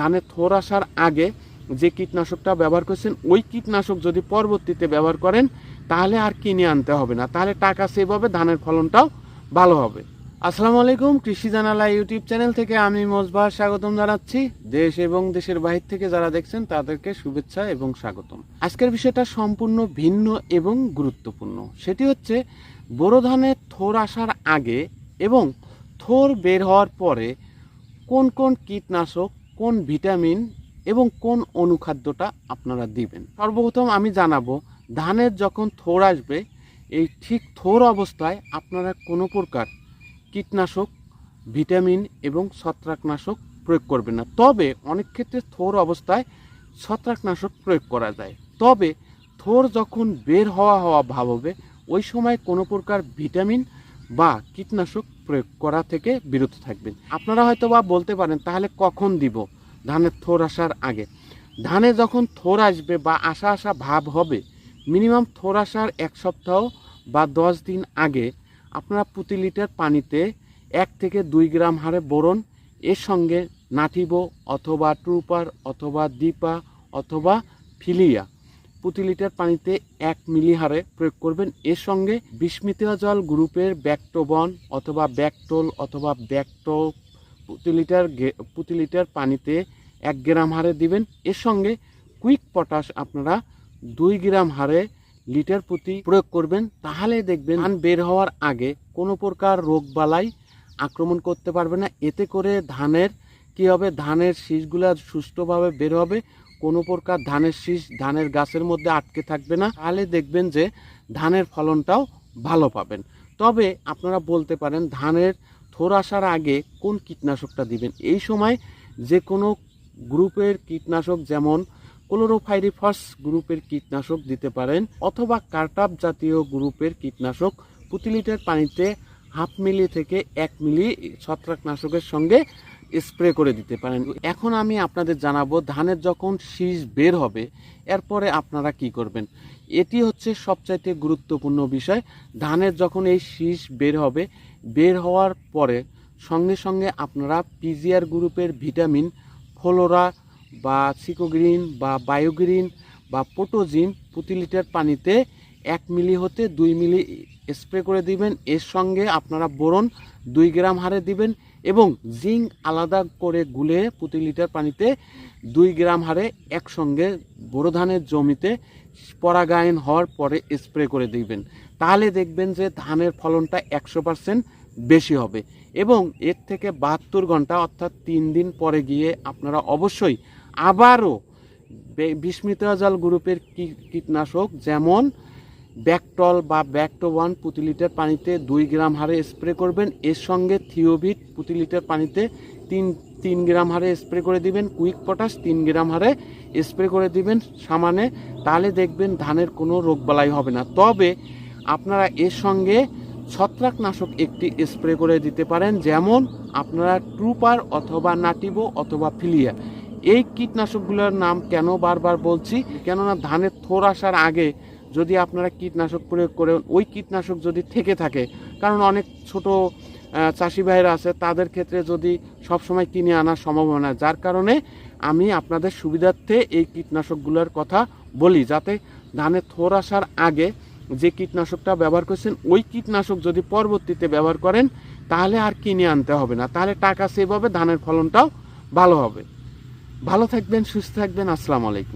ধানের থোর আসার আগে যে কীটনাশকটা ব্যবহার করছেন, ওই কীটনাশক যদি পরবর্তীতে ব্যবহার করেন, তাহলে আর কিনে আনতে হবে না। তাহলে টাকা সেভ হবে, ধানের ফলনটাও ভালো হবে। আসসালামু আলাইকুম, কৃষি জানালা ইউটিউব চ্যানেল থেকে আমি মোজবার স্বাগতম জানাচ্ছি। দেশ এবং দেশের বাহির থেকে যারা দেখছেন, তাদেরকে শুভেচ্ছা এবং স্বাগতম। আজকের বিষয়টা সম্পূর্ণ ভিন্ন এবং গুরুত্বপূর্ণ। সেটি হচ্ছে, বোরো ধানের থোর আসার আগে এবং থোর বের হওয়ার পরে কোন কোন কীটনাশক কোন ভিটামিন এবং কোন অনুখাদ্যটা আপনারা দিবেন? সর্বপ্রথম আমি জানাব, ধানের যখন থোর আসবে, এই ঠিক থোর অবস্থায় আপনারা কোনো প্রকার কীটনাশক, ভিটামিন এবং ছত্রাকনাশক প্রয়োগ করবেন না। তবে অনেক ক্ষেত্রে থোর অবস্থায় ছত্রাকনাশক প্রয়োগ করা যায়। তবে থোর যখন বের হওয়া হওয়া ভাব হবে, ওই সময় কোনো প্রকার ভিটামিন বা কীটনাশক প্রয়োগ করা থেকে বিরত থাকবেন। আপনারা হয়তো বা বলতে পারেন, তাহলে কখন দিব? ধানের থোর আসার আগে। ধানে যখন থোর আসবে বা আসা আসা ভাব হবে, মিনিমাম থোর আসার এক সপ্তাহ বা দশ দিন আগে আপনারা প্রতি লিটার পানিতে এক থেকে দুই গ্রাম হারে বোরন, এর সঙ্গে নাটিবো অথবা ট্রুপার অথবা দীপা অথবা ফিলিয়া প্রতি লিটার পানিতে এক মিলি হারে প্রয়োগ করবেন। এর সঙ্গে বিস্মিতীয় জল গ্রুপের ব্যাকটোবন অথবা ব্যাকটোল অথবা ব্যাকটো প্রতি লিটার প্রতি লিটার পানিতে এক গ্রাম হারে দিবেন। এর সঙ্গে কুইক পটাশ আপনারা দুই গ্রাম হারে লিটার প্রতি প্রয়োগ করবেন। তাহলে দেখবেন ধান বের হওয়ার আগে কোনো প্রকার রোগবালাই আক্রমণ করতে পারবে না। এতে করে ধানের কি হবে? ধানের শীষগুলো সুষ্ঠুভাবে বের হবে। কোনো প্রকার ধানের শীষ ধানের গাছের মধ্যে আটকে থাকবে না। তাহলে দেখবেন যে ধানের ফলনটাও ভালো পাবেন। তবে আপনারা বলতে পারেন ধানের থোর আসার আগে কোন কীটনাশকটা দিবেন? এই সময় যে কোনো গ্রুপের কীটনাশক যেমন ক্লোরোফাইরিফস গ্রুপের কীটনাশক দিতে পারেন অথবা কার্টাপ জাতীয় গ্রুপের কীটনাশক প্রতি লিটার পানিতে হাফ মিলি থেকে এক মিলি ছত্রাকনাশকের সঙ্গে স্প্রে করে দিতে পারেন। এখন আমি আপনাদের জানাব ধানের যখন শীষ বের হবে, এরপরে আপনারা কি করবেন? এটি হচ্ছে সবচাইতে গুরুত্বপূর্ণ বিষয়। ধানের যখন এই শীষ বের হবে, বের হওয়ার পরে সঙ্গে সঙ্গে আপনারা পিজিআর গ্রুপের ভিটামিন, ফ্লোরা বা সিকোগ্রিন বা বায়োগ্রিন বা পোটোজিন প্রতি লিটার পানিতে এক মিলি হতে দুই মিলি স্প্রে করে দিবেন। এর সঙ্গে আপনারা বোরন দুই গ্রাম হারে দিবেন এবং জিঙ্ক আলাদা করে গুলে প্রতি লিটার পানিতে দুই গ্রাম হারে একসঙ্গে বোরো ধানের জমিতে পরাগায়ন হওয়ার পরে স্প্রে করে দিবেন। তাহলে দেখবেন যে ধানের ফলনটা একশো পার্সেন্ট বেশি হবে এবং এর থেকে বাহাত্তর ঘণ্টা অর্থাৎ তিন দিন পরে গিয়ে আপনারা অবশ্যই আবারও বে- বিস্মিতাজল গ্রুপের কীটনাশক যেমন ব্যাকটল বা ব্যাকটো ওয়ান প্রতি লিটার পানিতে দুই গ্রাম হারে স্প্রে করবেন। এর সঙ্গে থিওবিট প্রতি লিটার পানিতে তিন তিন গ্রাম হারে স্প্রে করে দিবেন। কুইক পটাশ তিন গ্রাম হারে স্প্রে করে দিবেন সামানে। তাহলে দেখবেন ধানের কোনো রোগবালাই হবে না। তবে আপনারা এর সঙ্গে ছত্রাকনাশক একটি স্প্রে করে দিতে পারেন। যেমন আপনারা ট্রুপার অথবা নাটিবো অথবা ফিলিয়া। এই কীটনাশকগুলোর নাম কেন বারবার বলছি? কেননা ধানের থোর আসার আগে যদি আপনারা কীটনাশক প্রয়োগ করেন, ওই কীটনাশক যদি থেকে থাকে, কারণ অনেক ছোট চাষি ভাইরা আছে, তাদের ক্ষেত্রে যদি সবসময় কিনে আনা সম্ভব হয় না যার কারণে আমি আপনাদের সুবিধার্থে এই কীটনাশকগুলোর কথা বলি, যাতে ধানে থোর আসার আগে যে কীটনাশকটা ব্যবহার করছেন, ওই কীটনাশক যদি পরবর্তীতে ব্যবহার করেন, তাহলে আর কিনে আনতে হবে না। তাহলে টাকা সেভ হবে, ধানের ফলনটাও ভালো হবে। ভালো থাকবেন, সুস্থ থাকবেন, আসসালামু আলাইকুম।